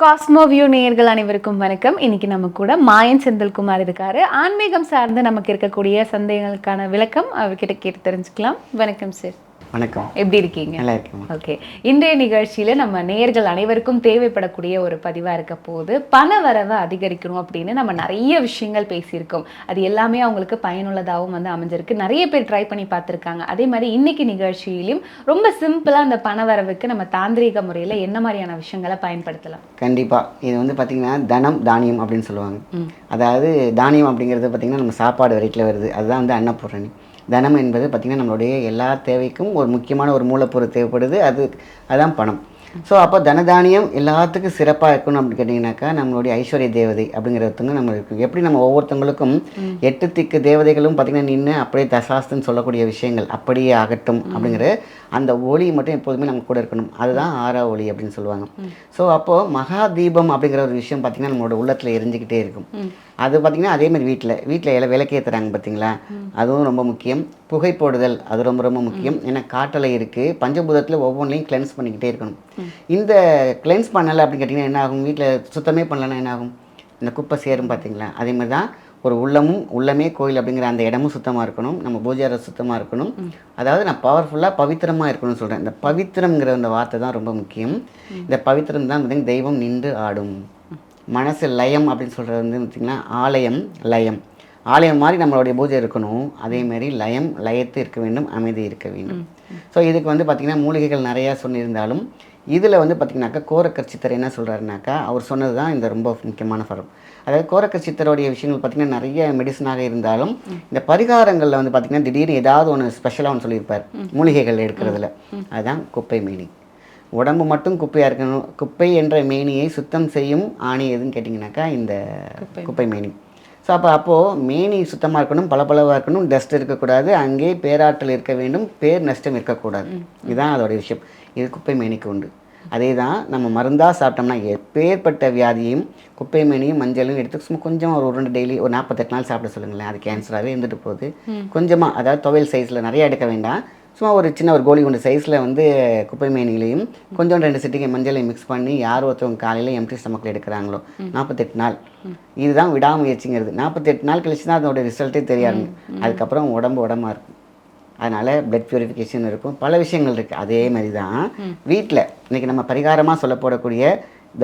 Cosmo view நேயர்கள் அனைவருக்கும் வணக்கம். இன்னைக்கு நம்ம கூட மாயன் செந்தில்குமார் இருக்காரு. ஆன்மீகம் சார்ந்து நமக்கு இருக்கக்கூடிய சந்தேகங்களுக்கான விளக்கம் அவர்கிட்ட கேட்டு தெரிஞ்சுக்கலாம். வணக்கம் சார் வணக்கம். எப்படி இருக்கீங்க? நல்லா இருக்கேன் ஓகே. இன்றைய நிகழ்ச்சியில நம்ம நேயர்கள் அனைவருக்கும் தேவைப்படக்கூடிய ஒரு பதிவா இருக்க போது பண வரவை அதிகரிக்கணும் அப்படின்னு நம்ம நிறைய விஷயங்கள் பேசியிருக்கோம். அது எல்லாமே அவங்களுக்கு பயனுள்ளதாகவும் வந்து அமைஞ்சிருக்கு. நிறைய பேர் ட்ரை பண்ணி பார்த்துருக்காங்க. அதே மாதிரி இன்னைக்கு நிகழ்ச்சியிலும் ரொம்ப சிம்பிளா அந்த பண வரவுக்கு நம்ம தாந்திரீக முறையில என்ன மாதிரியான விஷயங்களை பயன்படுத்தலாம்? கண்டிப்பாக இது வந்து பார்த்திங்கன்னா தனம் தானியம் அப்படின்னு சொல்லுவாங்க. அதாவது தானியம் அப்படிங்கிறது பார்த்திங்கன்னா நம்ம சாப்பாடு வரைக்கும் வருது. அதுதான் வந்து அன்னபூரணி. தனம் என்பது பார்த்திங்கன்னா நம்மளுடைய எல்லா தேவைக்கும் ஒரு முக்கியமான ஒரு மூலப்பொருள் தேவைப்படுது. அது அதுதான் பணம். ஸோ அப்போ தனதானியம் எல்லாத்துக்கும் சிறப்பாக இருக்கணும் அப்படின்னு கேட்டிங்கனாக்கா நம்மளுடைய ஐஸ்வர்ய தேவதை அப்படிங்கிறதுங்க நம்ம இருக்கு. எப்படி நம்ம ஒவ்வொருத்தவங்களுக்கும் எட்டு திக்கு தேவதைகளும் பார்த்திங்கன்னா நின்று அப்படியே தசாஸ்துன்னு சொல்லக்கூடிய விஷயங்கள் அப்படியே ஆகட்டும் அப்படிங்கிற அந்த ஒளி மட்டும் எப்போதுமே நம்ம கூட இருக்கணும். அதுதான் ஆறா ஒளி அப்படின்னு சொல்லுவாங்க. ஸோ அப்போது மகா தீபம் அப்படிங்கிற ஒரு விஷயம் பார்த்திங்கன்னா நம்மளோட உள்ளத்தில் எரிஞ்சுக்கிட்டே இருக்கும். அது பார்த்திங்கன்னா அதே மாதிரி வீட்டில் வீட்டில் எல்லாம் விளக்கேற்றுறாங்க பார்த்தீங்களா அதுவும் ரொம்ப முக்கியம். புகை போடுதல் அது ரொம்ப ரொம்ப முக்கியம். ஏன்னா காட்டலை இருக்குது பஞ்சபூதத்தில் ஒவ்வொன்றையும் கிளென்ஸ் பண்ணிக்கிட்டே இருக்கணும். இந்த கிளென்ஸ் பண்ணலை அப்படின்னு கேட்டிங்கன்னா என்ன ஆகும்? வீட்டில் சுத்தமே பண்ணலன்னா என்ன ஆகும்? இந்த குப்பை சேரும் பார்த்தீங்களா அதே மாதிரி தான் ஒரு உள்ளமும் உள்ளமே கோயில் அப்படிங்கிற அந்த இடமும் சுத்தமாக இருக்கணும். நம்ம பூஜை அறை சுத்தமாக இருக்கணும். அதாவது நான் பவர்ஃபுல்லாக பவித்திரமாக இருக்கணும்னு சொல்கிறேன் இந்த பவித்திரம்ங்கிற அந்த வார்த்தை தான் ரொம்ப முக்கியம். இந்த பவித்திரம் தான் பார்த்தீங்கன்னா தெய்வம் நின்று ஆடும். மனசு லயம் அப்படின்னு சொல்கிறது வந்து பார்த்திங்கன்னா ஆலயம் லயம். ஆலயம் மாதிரி நம்மளுடைய பூஜை இருக்கணும். அதே மாதிரி லயம் லயத்து இருக்க வேண்டும் அமைதி இருக்க வேண்டும். ஸோ இதுக்கு வந்து பார்த்திங்கன்னா மூலிகைகள் நிறையா சொல்லியிருந்தாலும் இதில் வந்து பார்த்திங்கனாக்கா கோரக்கற்சித்தர் என்ன சொல்கிறாருனாக்கா அவர் சொன்னது தான் இந்த ரொம்ப முக்கியமான ஃபரம் அதாவது கோரக்கற்சித்தருடைய விஷயங்கள் பார்த்திங்கன்னா நிறைய மெடிசனாக இருந்தாலும் இந்த பரிகாரங்களில் வந்து பார்த்திங்கன்னா திடீர்னு ஏதாவது ஒன்று ஸ்பெஷலாக ஒன்று சொல்லியிருப்பார். மூலிகைகள் எடுக்கிறதுல. அதுதான் குப்பை மேனி. உடம்பு மட்டும் குப்பையாக இருக்கணும். குப்பை என்ற மேனியை சுத்தம் செய்யும் ஆணி எதுன்னு கேட்டிங்கனாக்கா இந்த குப்பை மேனி. ஸோ அப்போ அப்போது மேனி சுத்தமாக இருக்கணும் பளபளவாக இருக்கணும் டஸ்ட் இருக்கக்கூடாது. அங்கே பேராற்றல் இருக்க வேண்டும் பேர் நஷ்டம் இருக்கக்கூடாது. இதுதான் அதோட விஷயம். இது குப்பை மேனிக்கு உண்டு. அதே தான் நம்ம மருந்தாக சாப்பிட்டோம்னா எப்பேற்பட்ட வியாதியும் குப்பை மேனியும் மஞ்சளும் எடுத்து சும்மா கொஞ்சம் ஒரு ரெண்டு டெய்லி ஒரு நாற்பத்தெட்டு நாள் சாப்பிட சொல்லுங்களேன். அது கேன்சராகவே இருந்துட்டு போகுது. கொஞ்சமாக அதாவது துவையல் சைஸில் நிறைய எடுக்க வேண்டாம். சும்மா ஒரு சின்ன ஒரு கோலி குண்டு சைஸில் வந்து குப்பை மேனிலையும் கொஞ்சம் ரெண்டு சிட்டிகை மஞ்சளையும் மிக்ஸ் பண்ணி யார் ஒருத்தவங்க காலையில் எம்டி ஸ்டமக்கில் எடுக்கிறாங்களோ நாற்பத்தெட்டு நாள். இதுதான் விடாமுயற்சிங்கிறது. நாற்பத்தெட்டு நாள் கழிச்சு தான் அதோட ரிசல்ட்டே தெரியாது அதுக்கப்புறம் உடம்பு உடம்பா இருக்கும். அதனால் பிளட் பியூரிஃபிகேஷன் இருக்கும். பல விஷயங்கள் இருக்குது அதே மாதிரி தான் வீட்டில் இன்றைக்கி நம்ம பரிகாரமாக சொல்ல போடக்கூடிய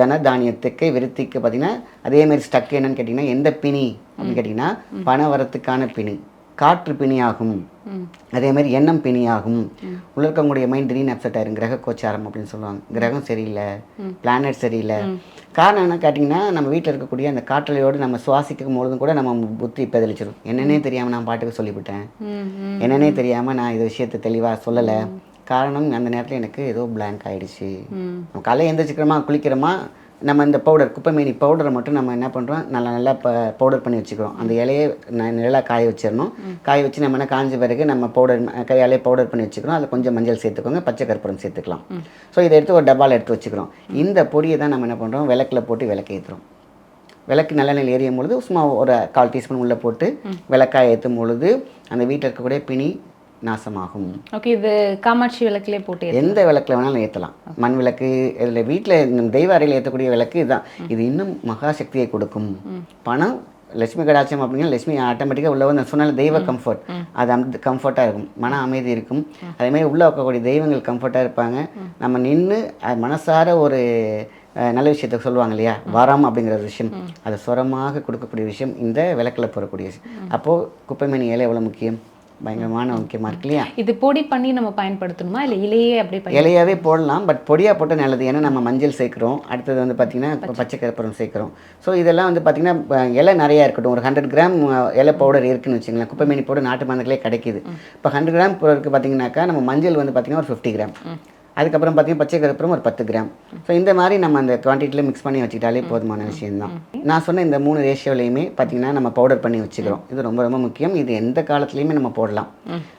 தன தானியத்துக்கு விருத்திக்கு பார்த்திங்கன்னா அதே மாதிரி ஸ்டக் என்னன்னு கேட்டிங்கன்னா எந்த பிணி அப்படின்னு கேட்டிங்கன்னா பண வரத்துக்கான பிணி. காற்று பிணியாகும். அதே மாதிரி எண்ணம் பிணியாகும். உள்ள இருக்கக்கூடிய மைண்ட் திடீர்னு அப்செட் ஆயிரும். கிரக கோச்சாரம் அப்படின்னு சொல்லுவாங்க. கிரகம் சரியில்லை. பிளானட் சரியில்லை. காரணம் என்ன கேட்டிங்கன்னா நம்ம வீட்டில் இருக்கக்கூடிய அந்த காற்றலையோடு நம்ம சுவாசிக்கும் பொழுதும் கூட நம்ம புத்தி பெதலிச்சிடும் என்னன்னே தெரியாமல் நான் பாட்டுக்கு சொல்லிவிட்டேன். என்னன்னே தெரியாமல் நான் இது விஷயத்தை தெளிவாக சொல்லலை. காரணம் அந்த நேரத்தில் எனக்கு ஏதோ blank ஆயிடுச்சு. நம்ம காலையில் எந்திரிச்சிக்கிறோமா குளிக்கிறோமா நம்ம இந்த பவுடர் குப்பைமேனி பவுடரை மட்டும் நம்ம என்ன பண்ணுறோம் நல்லா நல்லா ப பவுடர் பண்ணி வச்சுக்கிறோம். அந்த இலையை ந- நல்லா காய வச்சிடணும். காய வச்சு நம்ம என்ன காஞ்ச பிறகு நம்ம பவுடர் கையாலே பவுடர் பண்ணி வச்சுக்கிறோம். அதில் கொஞ்சம் மஞ்சள் சேர்த்துக்கோங்க. பச்சை கற்பூரம் சேர்த்துக்கலாம். ஸோ இதை எடுத்து ஒரு டப்பாவில் எடுத்து வச்சுக்கிறோம். இந்த பொடியை தான் நம்ம என்ன பண்ணுறோம் விளக்கில் போட்டு விளக்கு ஏற்றுறோம் விளக்கு நல்லெண்ணெயில் எரியும் பொழுது சும்மா ஒரு கால் டீஸ்பூன் உள்ளே போட்டு விளக்காய் ஏற்றும் பொழுது அந்த வீட்டில் இருக்கக்கூடிய பிணி நாசமாகும். ஓகே இது காமாட்சி விளக்கிலே போட்டு எந்த விளக்கில் வேணாலும் ஏற்றலாம் மண் விளக்கு இதில் வீட்டில் தெய்வ அறையில் ஏற்றக்கூடிய விளக்கு இதுதான். இது இன்னும் மகா சக்தியை கொடுக்கும். பணம் லட்சுமி கடாட்சம் அப்படின்னா லட்சுமி ஆட்டோமேட்டிக்காக உள்ள வந்து சொன்னால தெய்வ கம்ஃபர்ட் அது அந்த கம்ஃபர்ட்டாக இருக்கும். மன அமைதி இருக்கும். அதேமாதிரி உள்ளே இருக்கக்கூடிய தெய்வங்கள் கம்ஃபர்ட்டாக இருப்பாங்க. நம்ம நின்று மனசார ஒரு நல்ல விஷயத்தை சொல்லுவாங்க இல்லையா? வரம் அப்படிங்கிற விஷயம். அதை சுரமாக கொடுக்கக்கூடிய விஷயம் இந்த விளக்கில் போடக்கூடிய விஷயம். அப்போது குப்பைமணி இலை எவ்வளோ முக்கியம்? பயங்கரமான முக்கியமாக இருக்கு இல்லையா? இது பொடி பண்ணி நம்ம பயன்படுத்தணுமா? இல்லை இலையே அப்படி பண்ணி இலையாவே போடலாம் பட் பொடியாக போட்டால் நல்லது. ஏன்னா நம்ம மஞ்சள் சேர்க்குறோம். அடுத்தது வந்து பார்த்திங்கன்னா பச்சை. கற்பூரம் சேர்க்குறோம். ஸோ இதெல்லாம் வந்து பார்த்திங்கன்னா இலை நிறையா இருக்கட்டும். ஒரு ஹண்ட்ரட் கிராம் இலை பவுடர் இருக்குன்னு வச்சுங்களேன் குப்பைமேனி பவுடர் நாட்டு மருந்துகளே கிடைக்குது. இப்போ ஹண்ட்ரட் கிராம் இருக்குது பார்த்தீங்கன்னாக்கா நம்ம மஞ்சள் வந்து பார்த்திங்கன்னா ஒரு ஃபிஃப்டி கிராம் அதுக்கப்புறம் பார்த்தீங்கன்னா பச்சை கருப்புறம் ஒரு பத்து கிராம். ஸோ இந்த மாதிரி நம்ம அந்த குவான்டிட்டியில் மிக்ஸ் பண்ணி வச்சுக்கிட்டாலே போதுமான விஷயம்தான். நான் சொன்ன இந்த மூணு ரேஷியோலையுமே பார்த்தீங்கன்னா நம்ம பவுடர் பண்ணி வச்சுக்கிறோம். இது ரொம்ப ரொம்ப முக்கியம். இது எந்த காலத்துலையுமே நம்ம போடலாம்.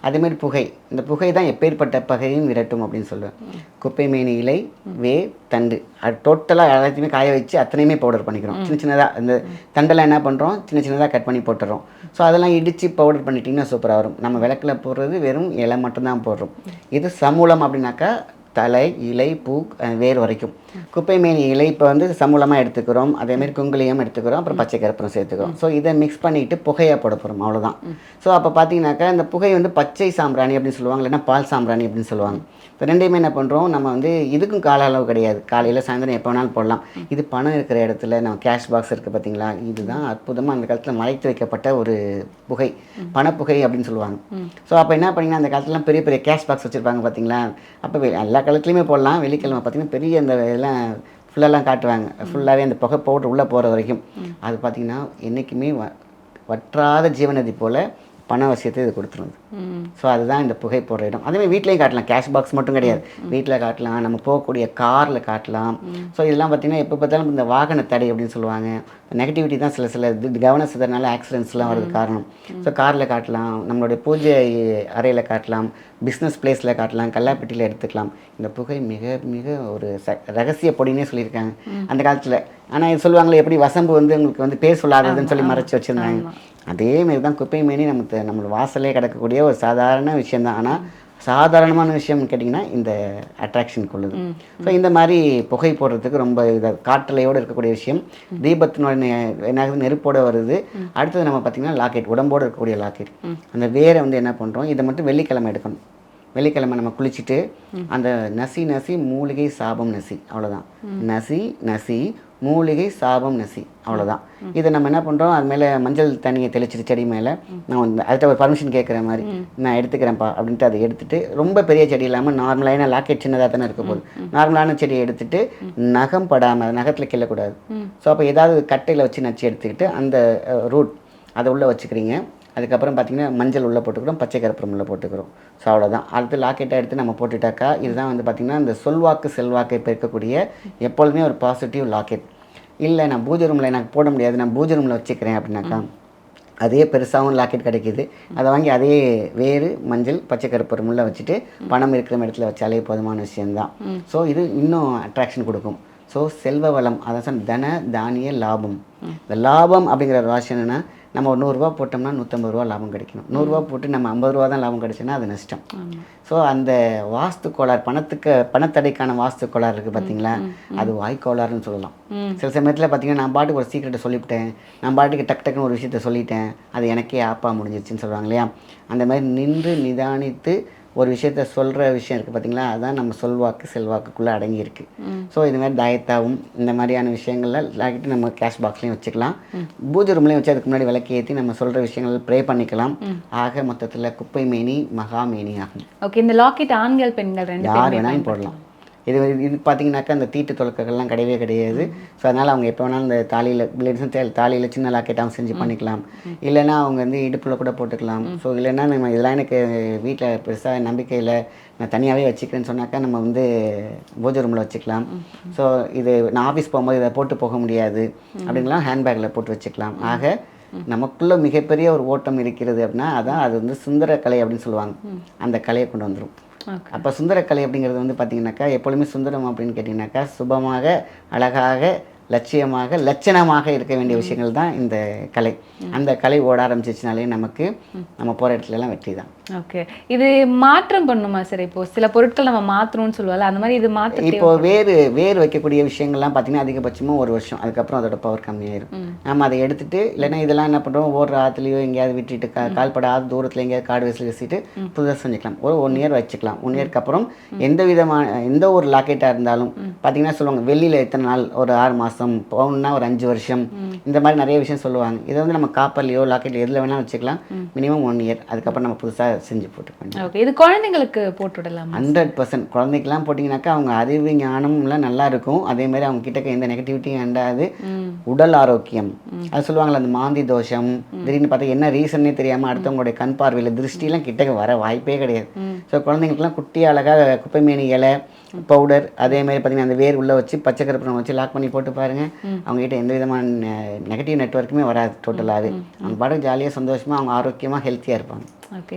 அதேமாதிரி புகை. இந்த புகை தான் எப்பேற்பட்ட பகையும் விரட்டும் அப்படின்னு சொல்லுவேன் குப்பை மேனி இலை வே தண்டு. அது டோட்டலாக எல்லாத்தையுமே காய வச்சு அத்தனையுமே பவுடர் பண்ணிக்கிறோம். சின்ன சின்னதாக இந்த தண்டெல்லாம் என்ன பண்ணுறோம் சின்ன சின்னதாக கட் பண்ணி போட்டுறோம். ஸோ அதெல்லாம் இடித்து பவுடர் பண்ணிட்டிங்கன்னா சூப்பராக வரும். நம்ம விளக்கில் போடுறது வெறும் இலை மட்டும்தான் போடுறோம். இது சமூலம் அப்படின்னாக்கா தலை இலை பூ வேர் வரைக்கும். குப்பை மீன் இலை இப்போ வந்து சமூலமாக எடுத்துக்கிறோம். அதேமாதிரி குங்குலியம் எடுத்துக்கிறோம். அப்புறம் பச்சை கருப்பரம் சேர்த்துக்கிறோம். ஸோ இதை மிக்ஸ் பண்ணிட்டு புகையாக போட போகிறோம் அவ்வளோதான் ஸோ அப்போ பார்த்தீங்கன்னாக்கா இந்த புகை வந்து பச்சை சாம்பிராணி அப்படின்னு சொல்லுவாங்க. இல்லைன்னா பால் சாம்பிராணி அப்படின்னு சொல்லுவாங்க. இப்போ ரெண்டையுமே என்ன பண்ணுறோம் நம்ம வந்து இதுக்கும் கால அளவு கிடையாது. காலையில் சாயந்தரம் எப்போ வேணாலும் போடலாம். இது பணம் இருக்கிற இடத்துல நம்ம கேஷ் பாக்ஸ் இருக்குது பார்த்தீங்களா இதுதான் அற்புதமாக அந்த காலத்தில் மறைத்து வைக்கப்பட்ட ஒரு புகை. பணப்புகை அப்படின்னு சொல்லுவாங்க. ஸோ அப்போ என்ன பண்ணீங்கன்னா அந்த காலத்துலலாம் பெரிய பெரிய கேஷ் பாக்ஸ் வச்சுருப்பாங்க பார்த்தீங்களா அப்போ எல்லா காலத்துலேயுமே போடலாம். வெள்ளிக்கிழமை பார்த்தீங்கன்னா பெரிய அந்த இதெல்லாம் ஃபுல்லெல்லாம் காட்டுவாங்க. ஃபுல்லாகவே அந்த புகை பவுடர் உள்ளே போகிற வரைக்கும். அது பார்த்தீங்கன்னா என்றைக்குமே வ வற்றாத ஜீவநதி போல் பண வசியத்தை இது கொடுத்துருது. ஸோ அதுதான் இந்த புகை போடுற இடம். அதேமாதிரி வீட்லேயும் காட்டலாம். கேஷ் பாக்ஸ் மட்டும் கிடையாது. வீட்டில் காட்டலாம். நம்ம போகக்கூடிய காரில் காட்டலாம். ஸோ இதெல்லாம் பார்த்திங்கன்னா எப்போ பார்த்தாலும் இந்த வாகன தடை அப்படின்னு சொல்லுவாங்க. நெகட்டிவிட்டி தான் சில சில இது கவன சிதறனால ஆக்சிடென்ட்ஸ்லாம் வரது காரணம். ஸோ காரில் காட்டலாம். நம்மளுடைய பூஜை அறையில் காட்டலாம். பிஸ்னஸ் பிளேஸில் காட்டலாம். கல்லாப்பெட்டியில் எடுத்துக்கலாம். இந்த புகை மிக மிக ஒரு ச ரகசிய பொடினே சொல்லியிருக்காங்க. அந்த காலத்தில். ஆனால் இது சொல்லுவாங்களே எப்படி வசம்பு வந்து உங்களுக்கு வந்து பேர் சொல்லாததுன்னு சொல்லி மறைச்சு வச்சுருந்தாங்க. அதே மாதிரி தான் குப்பை மேனி நமக்கு நம்மளோட வாசலே கிடக்கக்கூடிய ஒரு சாதாரண விஷயம்தான். ஆனால் சாதாரணமான விஷயம் கேட்டிங்கன்னா இந்த அட்ராக்ஷன் கொள்ளுது. ஸோ இந்த மாதிரி புகை போடுறதுக்கு ரொம்ப இதை காற்றலையோடு இருக்கக்கூடிய விஷயம் தீபத்தினோட என்னாகுது நெருப்போட வருது. அடுத்தது நம்ம பார்த்திங்கன்னா லாக்கெட் உடம்போடு இருக்கக்கூடிய லாக்கெட் அந்த வேரை வந்து என்ன பண்ணுறோம் இதை மட்டும் வெள்ளிக்கிழமை எடுக்கணும். வெள்ளிக்கிழமை நம்ம குளிச்சுட்டு அந்த நசி நசி மூலிகை சாபம் நசி. அவ்வளோதான் நசி நசி மூலிகை சாபம் நசி. அவ்வளோதான் இதை நம்ம என்ன பண்ணுறோம் அது மேலே மஞ்சள் தண்ணியை தெளிச்சிட்டு செடி மேலே நான் வந்து அதுகிட்ட ஒரு பர்மிஷன் கேட்குற மாதிரி நான் எடுத்துக்கிறேன்ப்பா அப்படின்ட்டு அதை எடுத்துட்டு ரொம்ப பெரிய செடி இல்லாமல் நார்மலான லாக்கெட் சின்னதாக தானே இருக்க போகுது. நார்மலான செடியை எடுத்துட்டு நகம் படாமல் நகத்தில் கிள்ளக்கூடாது ஸோ அப்போ ஏதாவது கட்டையில் வச்சு நச்சு எடுத்துக்கிட்டு அந்த ரூட் அதை உள்ளே வச்சுக்கிறீங்க. அதுக்கப்புறம் பார்த்தீங்கன்னா மஞ்சள் உள்ளே போட்டுக்கிறோம் பச்சை கருப்பரம் உள்ளே போட்டுக்கிறோம். ஸோ அவ்வளோதான் அடுத்து லாக்கெட்டை எடுத்து நம்ம போட்டுட்டாக்கா இதுதான் வந்து பார்த்திங்கன்னா இந்த சொல்வாக்கு செல்வாக்கை பெருக்கக்கூடிய எப்பொழுதுமே ஒரு பாசிட்டிவ் லாக்கெட் இல்லை நான் பூஜை ரூமில் எனக்கு போட முடியாது நான் பூஜை ரூமில் வச்சுக்கிறேன் அப்படின்னாக்கா அதே பெருசாகவும் லாக்கெட் கிடைக்குது. அதை வாங்கி அதே வேறு மஞ்சள் பச்சை கருப்பரம் உள்ள வச்சுட்டு பணம் இருக்கிற இடத்துல வச்சாலே போதுமான விஷயம்தான். ஸோ இது இன்னும் அட்ராக்ஷன் கொடுக்கும். ஸோ செல்வ வளம் அதான் தன தானிய லாபம். இந்த லாபம் அப்படிங்கிற வாஷம் என்னென்னா நம்ம ஒரு நூறுரூவா போட்டோம்னா நூற்றம்பது ரூபா லாபம் கிடைக்கணும். நூறுரூவா போட்டு நம்ம ஐம்பது ரூபா தான் லாபம் கிடைச்சுன்னா அது நஷ்டம். ஸோ அந்த வாஸ்து கோளாறு பணத்துக்கு பணத்தடைக்கான வாஸ்து கோளாறு இருக்குது பார்த்தீங்களா அது வாய்க்கோளாறுன்னு சொல்லலாம். சில சமயத்தில் பார்த்தீங்கன்னா நான் பாட்டுக்கு ஒரு சீக்கிரட்டை சொல்லிவிட்டேன். நான் பாட்டுக்கு டக் டக்குன்னு ஒரு விஷயத்த சொல்லிட்டேன். அது எனக்கே ஆப்பா முடிஞ்சிருச்சுன்னு சொல்லுவாங்க இல்லையா? அந்த மாதிரி நின்று நிதானித்து ஒரு விஷயத்த சொல்கிற விஷயம் இருக்குது பார்த்தீங்களா அதுதான் நம்ம சொல்வாக்கு செல்வாக்குக்குள்ளே அடங்கியிருக்கு. ஸோ இது மாதிரி தாயத்தாவும் இந்த மாதிரியான விஷயங்கள்ல லாக்கிட்டு நம்ம கேஷ் பாக்ஸ்லையும் வச்சுக்கலாம். பூஜை ரூம்லையும் வச்சு அதுக்கு முன்னாடி விளக்கு ஏற்றி நம்ம சொல்கிற விஷயங்கள் ப்ரே பண்ணிக்கலாம். ஆக மொத்தத்தில் குப்பை மேனி மகா மேனி ஆகும் ஓகே இந்த லாக்கெட் ஆண்கள் பெண்கள் ரெண்டு யார் வேணாலும் போடலாம். இது இது பார்த்தீங்கன்னாக்கா அந்த தீட்டு தொழுக்கங்கள்லாம் கிடையவே கிடையாது. ஸோ அதனால் அவங்க எப்போ வேணாலும் இந்த தாலியில் லேடிஸும் தே தாலியில் சின்ன லாக்கெட்டாகவும் செஞ்சு பண்ணிக்கலாம். இல்லைன்னா அவங்க வந்து இடுப்பில் கூட போட்டுக்கலாம். ஸோ இல்லைன்னா நம்ம இதெல்லாம் எனக்கு வீட்டில் பெருசாக நம்பிக்கையில் நான் தனியாகவே வச்சுக்கிறேன்னு சொன்னாக்கா நம்ம வந்து பூஜை ரூமில் வச்சுக்கலாம். ஸோ இது நான் ஆஃபீஸ் போகும்போது இதை போட்டு போக முடியாது. அப்படின்லாம் ஹேண்ட்பேக்கில் போட்டு வச்சுக்கலாம். ஆக நமக்குள்ள மிகப்பெரிய ஒரு ஓட்டம் இருக்கிறது அப்படின்னா அதான் அது வந்து சுந்தர கலை அப்படின்னு சொல்லுவாங்க. அந்த கலையை கொண்டு வந்துடும் அப்போ சுந்தரக்கலை அப்படிங்கிறது வந்து பார்த்தீங்கன்னாக்கா எப்பொழுதுமே சுந்தரம் அப்படின்னு கேட்டிங்கனாக்கா சுபமாக அழகாக லட்சியமாக லட்சணமாக இருக்க வேண்டிய விஷயங்கள் தான் இந்த கலை. அந்த கலை ஓட ஆரம்பிச்சிச்சுனாலே நமக்கு நம்ம போகிற இடத்துல எல்லாம் வெற்றி தான் ஓகே இது மாற்றம் பண்ணுமா சார் இப்போ? சில பொருட்கள் நம்ம மாத்தணும்னு சொல்லுவாங்க அந்த மாதிரி இது மாத்த இப்போ வேறு வேறு வைக்கக்கூடிய விஷயங்கள்லாம் பார்த்தீங்கன்னா அதிகபட்சமாக ஒரு வருஷம். அதுக்கப்புறம் அதோட பவர் கம்மியாயிரும். நம்ம அதை எடுத்துட்டு இல்லைன்னா இதெல்லாம் என்ன பண்ணுறோம் ஓடுற ஆற்றுலையோ எங்கேயாவது விட்டுட்டு கா கால்படாத தூரத்தில் எங்கேயாவது காடு வயசில் வச்சுட்டு புதுசாக செஞ்சுக்கலாம். ஒரு ஒன் இயர் வச்சுக்கலாம். ஒன் இயர்க்கு அப்புறம் எந்த விதமான எந்த ஒரு லாக்கெட்டாக இருந்தாலும் பார்த்தீங்கன்னா சொல்லுவாங்க வெள்ளியில் எத்தனை நாள் ஒரு ஆறு மாதம் பவுன்னா ஒரு அஞ்சு வருஷம் இந்த மாதிரி நிறைய விஷயம் சொல்லுவாங்க. இதை வந்து நம்ம காப்பர்லையோ லாக்கெட் எதில் வேணாலும் வச்சுக்கலாம். மினிமம் ஒன் இயர் அதுக்கப்புறம் நம்ம புதுசாக செஞ்சு போட்டுக்கலாம் ஓகே இது குழந்தைங்களுக்கு போட்டு விடலாமா? ஹண்ட்ரட் பர்சன்ட் குழந்தைக்கெல்லாம் போட்டிங்கனாக்கா அவங்க அறிவு ஞானம்லாம் நல்லா இருக்கும். அதே மாதிரி அவங்க கிட்டக்க எந்த நெகட்டிவிட்டியும் அண்டாது உடல் ஆரோக்கியம். அது சொல்லுவாங்கல்ல அந்த மாந்தி தோஷம் திடீர்னு பார்த்தா என்ன ரீசன்னே தெரியாமல் அடுத்தவங்களுடைய கண் பார்வையில் திருஷ்டிலாம் கிட்டக்க வர வாய்ப்பே கிடையாது. ஸோ குழந்தைங்களுக்குலாம் குட்டி அழகாக குப்பைமேனி இலை பவுடர் அதே மாதிரி பார்த்தீங்கன்னா அந்த வேர் உள்ளே வச்சு பச்சை கருப்பணம் வச்சு லாக் பண்ணி போட்டு பாருங்க. அவங்க கிட்ட எந்த விதமான நெகட்டிவ் நெட்ஒர்க்குமே வராது டோட்டலாகவே அவங்க பாட்டுக்கு ஜாலியாக சந்தோஷமாக அவங்க ஆரோக்கியமாக ஹெல்த்தியாக இருப்பாங்க.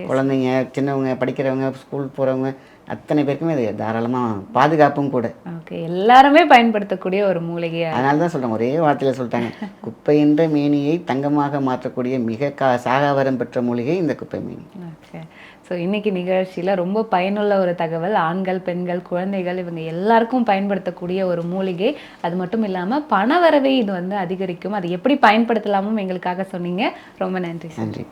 குழந்தைங்க சின்னவங்க படிக்கிறவங்க ஸ்கூல் போகிறவங்க அத்தனை பேருக்குமே அது தாராளமாக பாதுகாப்பும் கூட. ஓகே எல்லாருமே பயன்படுத்தக்கூடிய ஒரு மூலிகையா அதனால தான் சொல்கிறேன் ஒரே வார்த்தையில் சொல்லிட்டாங்க. குப்பை என்ற மேனியை தங்கமாக மாற்றக்கூடிய மிக கா சாகாவரம் பெற்ற மூலிகை இந்த குப்பை மேனி. ஓகே ஸோ இன்னைக்கு நிகழ்ச்சியில் ரொம்ப பயனுள்ள ஒரு தகவல் ஆண்கள் பெண்கள் குழந்தைகள் இவங்க எல்லாருக்கும் பயன்படுத்தக்கூடிய ஒரு மூலிகை. அது மட்டும் இல்லாமல் பணவரவை இது வந்து அதிகரிக்கும். அது எப்படி பயன்படுத்தலாமும் எங்களுக்காக சொன்னீங்க. ரொம்ப நன்றி நன்றி.